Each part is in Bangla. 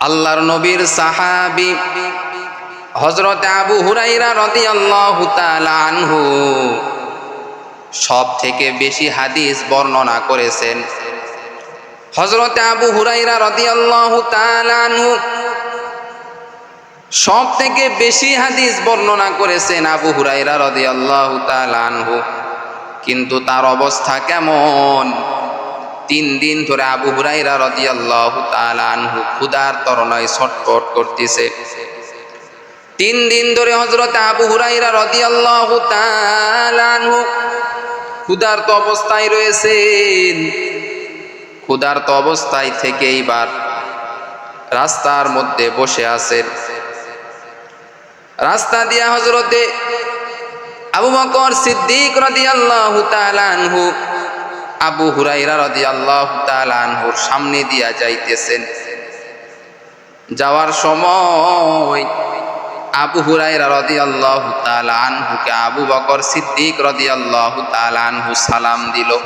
আল্লাহর নবীর সাহাবি হজরত আবু হুরাইরা রাদিয়াল্লাহু তাআলা আনহু সব থেকে বেশি হাদিস বর্ণনা করেছেন। হজরত আবু হুরাইরা রাদিয়াল্লাহু তাআলা আনহু সব থেকে বেশি হাদিস বর্ণনা করেছেন আবু হুরাইরা রদি তাআলা আনহু। কিন্তু তার অবস্থা কেমন? তিন দিন ধরে আবু হুরাইরা রাদিয়াল্লাহু তাআলা আনহু ক্ষুধার তরণায় ছটফট করতেছে। তিন দিন ধরে হজরত আবু হুরাইরা রাদিয়াল্লাহু তাআলা আনহু ক্ষুধার্ত অবস্থায় রয়েছেন। ক্ষুধার্ত অবস্থায় থেকে এইবার রাস্তার মধ্যে বসে আছেন। রাস্তা দিয়া হজরতে আবু বকর সিদ্দিক রাদিয়াল্লাহু তাআলা আনহু আবু হুরাইরা রাদিয়াল্লাহু তাআলা আনহুর সামনে দিয়া যাইতেছেন। যাওয়ার সময় আবু হুরাইরা রাদিয়াল্লাহু তাআলা আনহুকে আবু বকর সিদ্দিক রাদিয়াল্লাহু তাআলা আনহু সালাম দিল।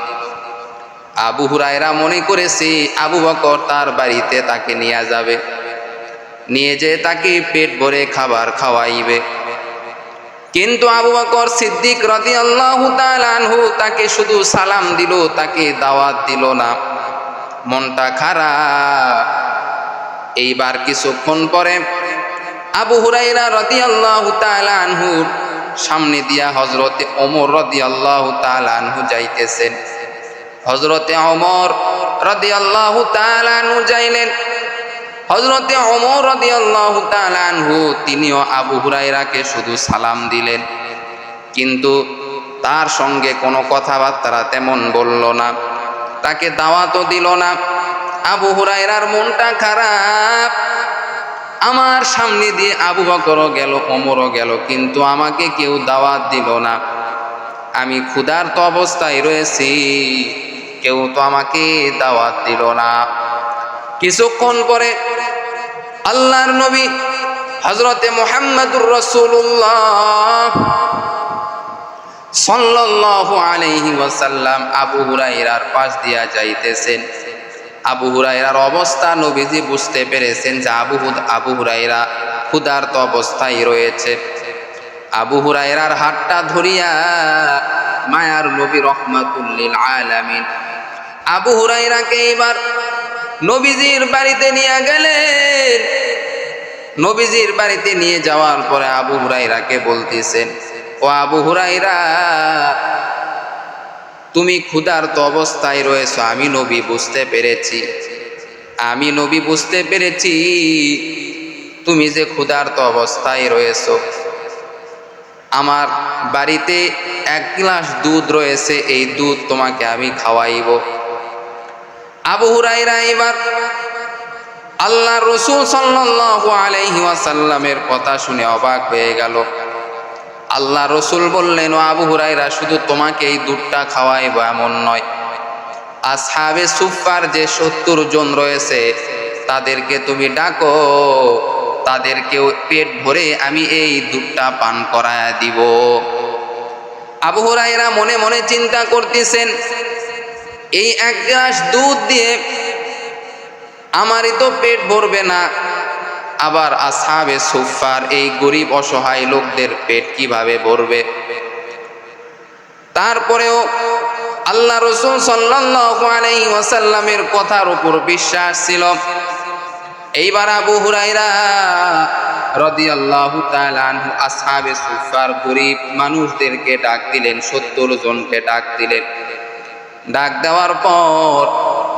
আবু হুরাইরা মনে করেছে আবু বকর তার বাড়িতে তাকে নিয়ে যাবে। নিয়ে যেয়ে তাকে পেট ভরে খাবার খাওয়াইবে। কিন্তু আবু বকর সিদ্দিক রাদিয়াল্লাহু তাআলা আনহু তাকে শুধু সালাম দিল, তাকে দাওয়াত দিল না। মনটা খারাপ। এইবার কিছুক্ষণ পরে আবু হুরাইরা রাদিয়াল্লাহু তাআলা আনহুর সামনে দিয়া হজরতে ওমর রাদিয়াল্লাহু তাআলা আনহু যাইতেছেন। হজরতে ওমর রাদিয়াল্লাহু তাআলা আনহু যাইলেন। হজরতে তাআলা আনহু, তিনিও আবু হুরাইরাকে শুধু সালাম দিলেন। কিন্তু তার সঙ্গে কোনো কথাবার্তা তেমন বলল না। তাকে দাওয়াতও দিল না। আবু হুরাইরার মনটা খারাপ। আমার সামনে দিয়ে আবু বকরও গেল অমরও গেল, কিন্তু আমাকে কেউ দাওয়াত দিল না। আমি ক্ষুধার্ত অবস্থায় রয়েছি, কেউ তো আমাকে দাওয়াত দিল না। কিছুক্ষণ পরে আল্লাহর নবী হজরতে মোহাম্মদুর রসুল্লাহ সাল্লাল্লাহু পাশ দিয়া যাইতেছেন। অবস্থা নবীজি বুঝতে পেরেছেন যে অবস্থায় রয়েছে। হাতটা ধরিয়া মায়ার নবী রহমাতুল্লিল আলামিন। আবু হুরাইরাকে এবার নবীজির বাড়িতে নিয়ে গেলেন নবীজির বাড়িতে নিয়ে যাওয়ার পরে আবু হুরাইরাকে বলতেছেন, ও আবু হুরাইরা তুমি ক্ষুধার্ত অবস্থায় রয়েছ, আমি নবী বুঝতে পেরেছি। আমি নবী বুঝতে পেরেছি, তুমি যে ক্ষুধার্ত অবস্থায় রয়েছ। আমার বাড়িতে এক গ্লাস দুধ রয়েছে, এই দুধ তোমাকে আমি খাওয়াইব। আবু হুরাইরা এবার আল্লাহ রসুল ওয়াসাল্লামের কথা শুনে অবাক হয়ে গেল। আল্লাহ রসুল বললেন আবু হুরাইরা শুধু তোমাকে এই দুধটা খাওয়াইব এমন নয়। আসহাবে সুফার যে সত্তর জন রয়েছে, তাদেরকে তুমি ডাকো। তাদেরকেও পেট ভরে আমি এই দুধটা পান করায় দিব। আবু হুরাইরা মনে মনে চিন্তা করতেছেন এই এক গ্লাস দুধ দিয়ে আমারই তো পেট ভরবে না। আবার আসাবে সুফার এই গরিব অসহায় লোকদের পেট কীভাবে ভরবে? তারপরেও আল্লাহ রসুল ওয়াসাল্লামের কথার উপর বিশ্বাস ছিল। এইবার আবু হুরাইরা রাদিয়াল্লাহু তাআলা আনহু আসহাবে সুফার গরিব মানুষদেরকে ডাক দিলেন, সত্তর জনকে ডাক দিলেন। ডাক দেওয়ার পর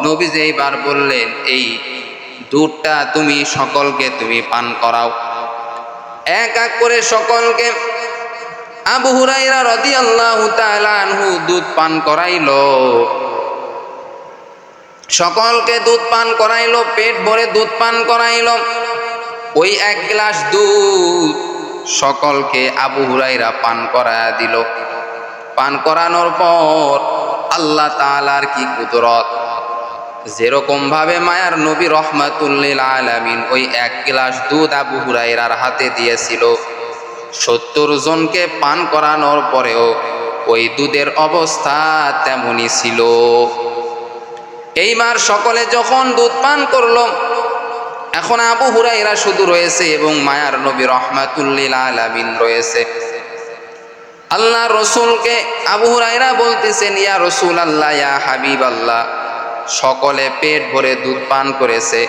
নবীজি এইবার বললেন, এই দুধটা তুমি সকলকে তুমি পান করাও। এক এক করে সকলকে আবু হুরাইরা রাদিয়াল্লাহু তাআলা আনহু দুধ পান করাইল। সকলকে দুধ পান করাইলো, পেট ভরে দুধ পান করাইলো। ওই এক গ্লাস দুধ সকলকে আবু হুরাইরা পান করায়া দিল। পান করানোর পর আল্লাহ তাআলার কি কুদরত? যেরকম ভাবে মায়ার নবী রহমাতুল্লিল আলামিন ওই এক গ্লাস দুধ আবু হুরাইরার হাতে দিয়েছিল, সত্তর জনকে পান করানোর পরেও ওই দুধের অবস্থা তেমনই ছিল। এইবার সকলে যখন দুধ পান করল, এখন আবু হুরাইরা শুধু রয়েছে এবং মায়ার নবী রহমাতুল্লিল আলামিন রয়েছে। আল্লাহ রসুলকে আবু হুরাইরা বলতেছেন, ইয়া রসুল আল্লাহ ইয়া হাবিব আল্লাহ সকলে পেট ভরে দুধ পান করেছে।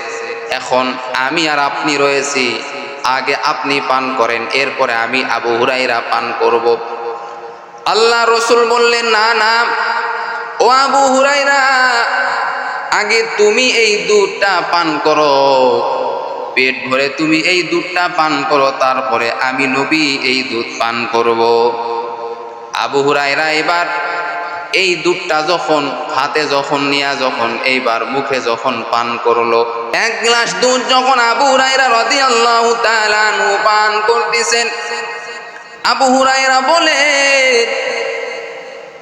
এখন আমি আর আপনি রয়েছি, আগে আপনি পান করেন, এরপরে আমি আবু হুরাইরা পান করব। আল্লাহ রসুল বললেন, না না, ও আবু হুরাইরা আগে তুমি এই দুধটা পান করো। পেট ভরে তুমি এই দুধটা পান করো, তারপরে আমি নবী এই দুধ পান করব। আবু হুরাইরা এবার এই দুধটা যখন, হাতে যখন নিয়া যখন, এইবার মুখে যখন পান করল, এক গ্লাস দুধ যখন আবু হুরাইরা রদি আল্লাহ পান করতেছেন, আবু হুরাইরা বলে,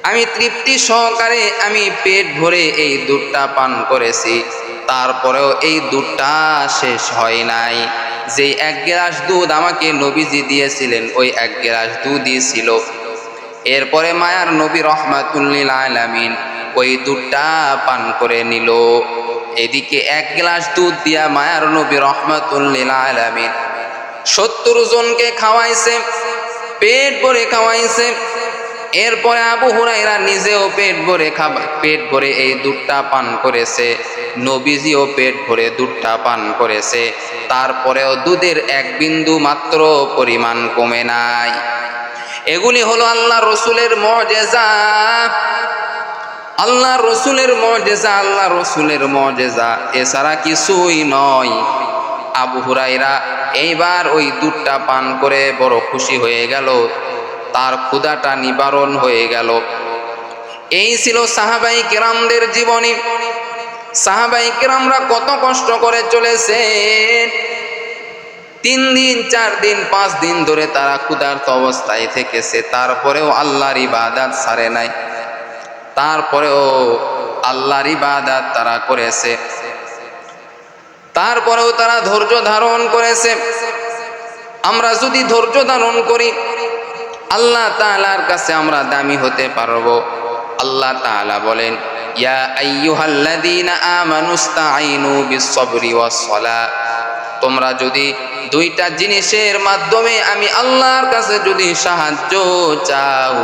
আমি তৃপ্তি সহকারে আমি পেট ভরে এই দুধটা পান করেছি, তারপরেও এই দুধটা শেষ হয় নাই। যে এক গ্লাস দুধ আমাকে নবীজি দিয়েছিলেন, ওই এক গ্লাস দুধই ছিল। এরপরে মায়ার নবী রহমাতুল্লিল আলামিন ওই দুধটা পান করে নিল। এদিকে এক গ্লাস দুধ দিয়া মায়ার নবী রহমাতুল্লিল আলামিন সত্তর জনকে খাওয়াইছে, পেট ভরে খাওয়াইছে। এরপরে আবু হুরাইরা নিজেও পেট ভরে খাবার পেট ভরে এই দুধটা পান করেছে। নবীজিও পেট ভরে দুধটা পান করেছে। তারপরেও দুধের এক বিন্দু মাত্র পরিমাণ কমে নাই। এগুলি হলো আল্লাহ রসুলের মজেজা আল্লাহ রসুলের মজেজা আল্লাহ রসুলের মজেজা এছাড়া কিছুই নয়। আবু হুরাইরা এইবার ওই দুধটা পান করে বড় খুশি হয়ে গেল। তার ক্ষুদাটা নিবারণ হয়ে গেল। এই ছিল সাহাবাই কেরামদের জীবনী। সাহাবাই কেরামরা কত কষ্ট করে চলেছেন। তিন দিন, চার দিন, পাঁচ দিন ধরে তারা ক্ষুধার্ত অবস্থায় থেকেছে। তারপরেও আল্লাহর ইবাদাত সারে নাই। তারপরেও আল্লাহর ইবাদাত তারা করেছে। তারপরেও তারা ধৈর্য ধারণ করেছে। আমরা যদি ধৈর্য ধারণ করি, আল্লাহ তাআলার কাছে আমরা দামি হতে পারব। আল্লাহ তাআলা বলেন, ইয়া আইয়ুহাল্লাযীনা আমানুস্তাঈনু বিস-সাবরি ওয়াস-সালাহ তোমরা যদি দুইটা জিনিসের মাধ্যমে আমি আল্লাহর কাছে যদি সাহায্য চাও,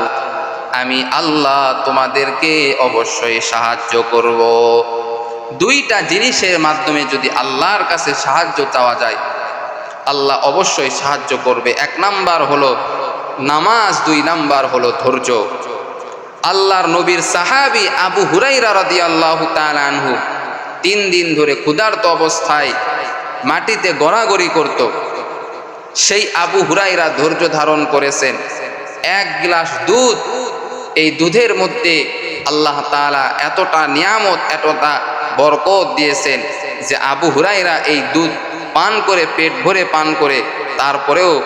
আমি আল্লাহ তোমাদেরকে অবশ্যই সাহায্য করব। দুইটা জিনিসের মাধ্যমে যদি আল্লাহর কাছে সাহায্য চাওয়া যায়, আল্লাহ অবশ্যই সাহায্য করবে। এক নাম্বার হলো নামাজ, দুই নাম্বার হলো ধৈর্য। আল্লাহর নবীর সাহাবি আবু হুরাইরা রদি আল্লাহ আনহু তিন দিন ধরে ক্ষুধার্ত অবস্থায় মাটিতে গড়াগড়ি করত। সেই আবু হুরাইরা ধৈর্য ধারণ করেছেন। এক গ্লাস দুধ এই দুধের মধ্যে আল্লাহ তাআলা এতটা নিয়ামত, এতটা বরকত দিয়েছেন যে আবু হুরাইরা এই দুধ পান করে, পেট ভরে পান করে তারপরেও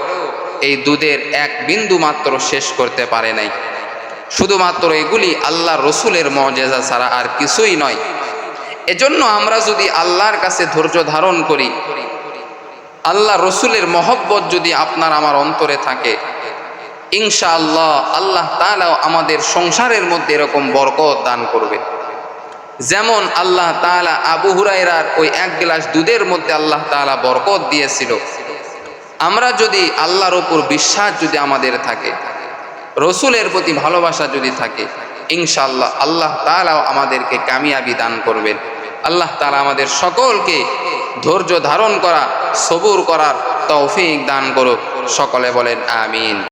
এই দুধের এক বিন্দু মাত্র শেষ করতে পারে নাই। শুধুমাত্র এগুলি আল্লাহ রসুলের মজেজা ছাড়া আর কিছুই নয়। এজন্য আমরা যদি আল্লাহর কাছে ধৈর্য ধারণ করি, আল্লাহ রসুলের মহব্বত যদি আপনার আমার অন্তরে থাকে ইনশা আল্লাহ আল্লাহ তালাও আমাদের সংসারের মধ্যে এরকম বরকত দান করবে। যেমন আল্লাহ তালা আবু হুরাইরার ওই এক গ্লাস দুধের মধ্যে আল্লাহ তালা বরকত দিয়েছিল। আমরা যদি আল্লাহর ওপর বিশ্বাস যদি আমাদের থাকে, রসুলের প্রতি ভালোবাসা যদি থাকে ইনশাআল্লাহ আল্লাহ তালাও আমাদেরকে কামিয়াবি দান করবেন। আল্লাহ তালা আমাদের সকলকে ধৈর্য ধারণ করা, সবুর করার তৌফিক দান করুক। সকলে বলেন, আমিন।